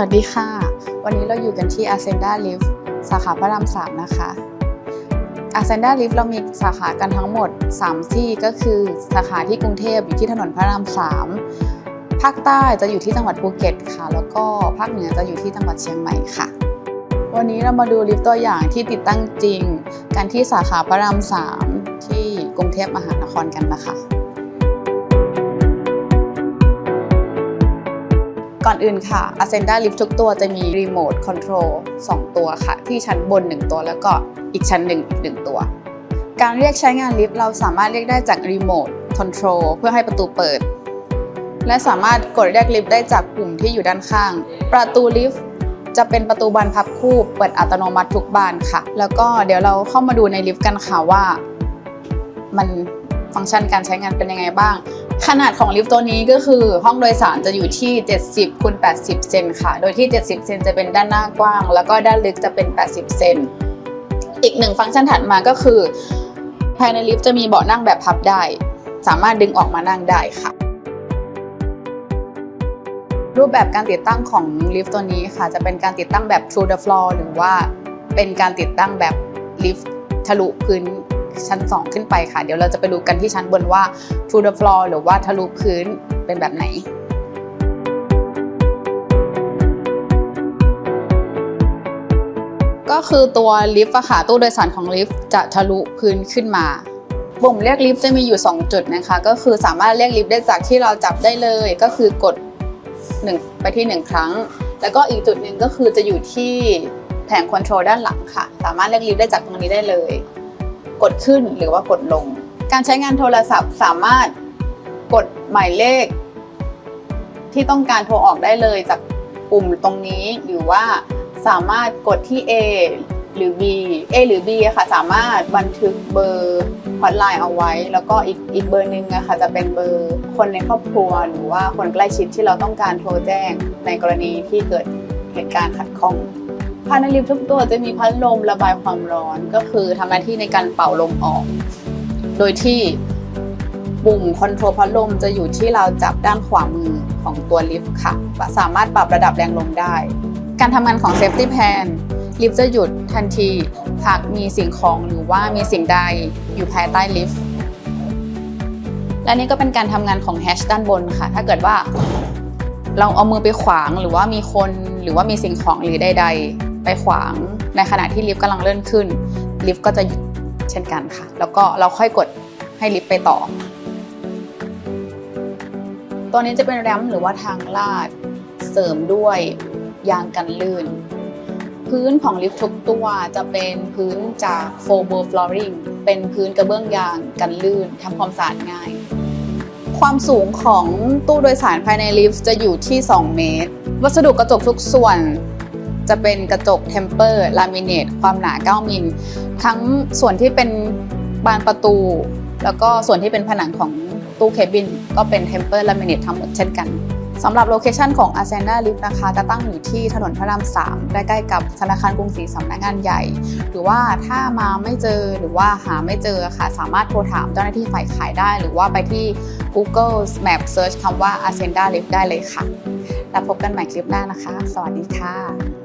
วัสดีค่ะ วันนี้เราอยู่กันที่ Ascenda Lift สาขาพระราม3นะคะ Ascenda Lift เรามีสาขากันทั้งหมด 3 ที่ก็คือสาขาที่กรุงเทพอยู่ที่ถนนพระราม3ภาคใต้จะอยู่ที่จังหวัดภูเก็ตค่ะ แล้วก็ภาคเหนือจะอยู่ที่จังหวัดเชียงใหม่ค่ะ วันนี้เรามาดูลิฟต์ตัวอย่างที่ติดตั้งจริง กันที่สาขาพระราม3ที่กรุงเทพมหานครกันนะคะ ก่อนอื่นค่ะ Ascenda Lift ทุกตัวจะมีรีโมทคอนโทรล2ตัวค่ะ ที่ชั้นบน 1 ตัวแล้วก็อีกชั้นหนึ่งอีก 1 ตัว การเรียกใช้งานลิฟต์เราสามารถเรียกได้จากรีโมทคอนโทรลเพื่อให้ประตูเปิด และสามารถกดเรียกลิฟต์ได้จากปุ่มที่อยู่ด้านข้าง ประตูลิฟต์จะเป็นประตูบานพับคู่เปิดอัตโนมัติทุกบานค่ะ แล้วก็เดี๋ยวเราเข้ามาดูในลิฟต์กันค่ะว่า มันฟังก์ชันการใช้งานเป็นยังไงบ้าง ขนาดของลิฟต์ตัวนี้ก็คือห้องโดยสารจะอยู่ที่ 70คูณ80 เซนค่ะ โดยที่ 70 เซนจะเป็นด้านหน้ากว้าง แล้วก็ด้านลึกจะเป็น 80 เซน อีกหนึ่งฟังก์ชันถัดมาก็คือ ภายในลิฟต์จะมีเบาะนั่งแบบพับได้ สามารถดึงออกมานั่งได้ค่ะรูปแบบการติดตั้งของลิฟต์ตัวนี้ค่ะ จะเป็นการติดตั้งแบบ true the floor หรือว่าเป็นการติดตั้งแบบลิฟต์ทะลุพื้น ชั้น 2 ขึ้นไปค่ะ เดี๋ยวเราจะไปดูกันที่ชั้นบนว่า true the floor หรือว่าทะลุพื้นเป็นแบบไหนก็คือตัวลิฟต์อะค่ะตู้โดยสารของลิฟต์จะทะลุพื้นขึ้นมาปุ่มเรียกลิฟต์จะมีอยู่ 2 จุดนะคะ ก็คือสามารถเรียกลิฟต์ได้จากที่เราจับได้เลยก็คือกด 1 ไปที่ 1 ครั้ง แล้วก็อีกจุดหนึ่งก็คือจะอยู่ที่แผงคอนโทรลด้านหลังค่ะ สามารถเรียกลิฟต์ได้จากตรงนี้ได้เลย กดขึ้นหรือว่ากดลง การใช้งานโทรศัพท์สามารถกดหมายเลข ที่ต้องการโทรออกได้เลยจากปุ่มตรงนี้หรือว่าสามารถกดที่ A หรือ B A หรือ B อะค่ะ สามารถบันทึกเบอร์ฮอตไลน์เอาไว้ แล้วก็อีกอีกเบอร์หนึ่งอะค่ะ จะเป็นเบอร์คนในครอบครัว หรือว่าคนใกล้ชิดที่เราต้องการโทรแจ้งในกรณีที่เกิดเหตุการณ์ขัดข้อง ภายในลิฟทุกตัวจะมีพัดลมระบายความร้อนก็คือทำหน้าที่ในการเป่าลมออก โดยที่ปุ่มคอนโทรลพัดลมจะอยู่ที่เราจับด้านขวามือของตัวลิฟต์ค่ะ สามารถปรับระดับแรงลมได้ การทำงานของ Safety Pan ลิฟต์จะหยุดทันทีหากมีสิ่งของหรือว่ามีสิ่งใดอยู่ภายใต้ลิฟต์ และนี่ก็เป็นการทำงานของแฮชด้านบนค่ะ ถ้าเกิดว่าเราเอามือไปขวางหรือว่ามีคนหรือว่ามีสิ่งของหรือใด ๆ ไปขวางในขณะที่ลิฟต์กำลังเลื่อนขึ้น ลิฟต์ก็จะหยุดเช่นกันค่ะ แล้วก็เราค่อยกดให้ลิฟต์ไปต่อ ตัวนี้จะเป็นแรมหรือว่าทางลาดเสริมด้วยยางกันลื่น พื้นของลิฟต์ทุกตัวจะเป็นพื้นจากโฟโบอร์ฟลอริงเป็นพื้นกระเบื้องยางกันลื่นทำความสะอาดง่าย ความสูงของตู้โดยสารภายในลิฟต์จะอยู่ที่ 2 เมตร วัสดุกระจกทุกส่วน จะเป็นกระจกเทมเปอร์ลามิเนตความหนา 9 มิล ทั้งส่วนที่เป็นบานประตู แล้วก็ส่วนที่เป็นผนังของตู้เคบิน ก็เป็นเทมเปอร์ลามิเนตทั้งหมดเช่นกันสำหรับโลเคชันของ a s c e n d a Lift นะคะจะตั้งอยู่ที่ถนนพระราม 3 ใกล้ๆกับธนาคารกรุงศรีสำนักงานใหญ่ หรือว่าถ้ามาไม่เจอหรือว่าหาไม่เจอค่ะ สามารถโทรถามเจ้าหน้าที่ฝ่ายขายได้ หรือว่าไปที่ Google Map Search คำว่า a s c e n d a Lift ได้เลยค่ะ แล้วพบกันใหม่คลิปหน้านะคะ สวัสดีค่ะ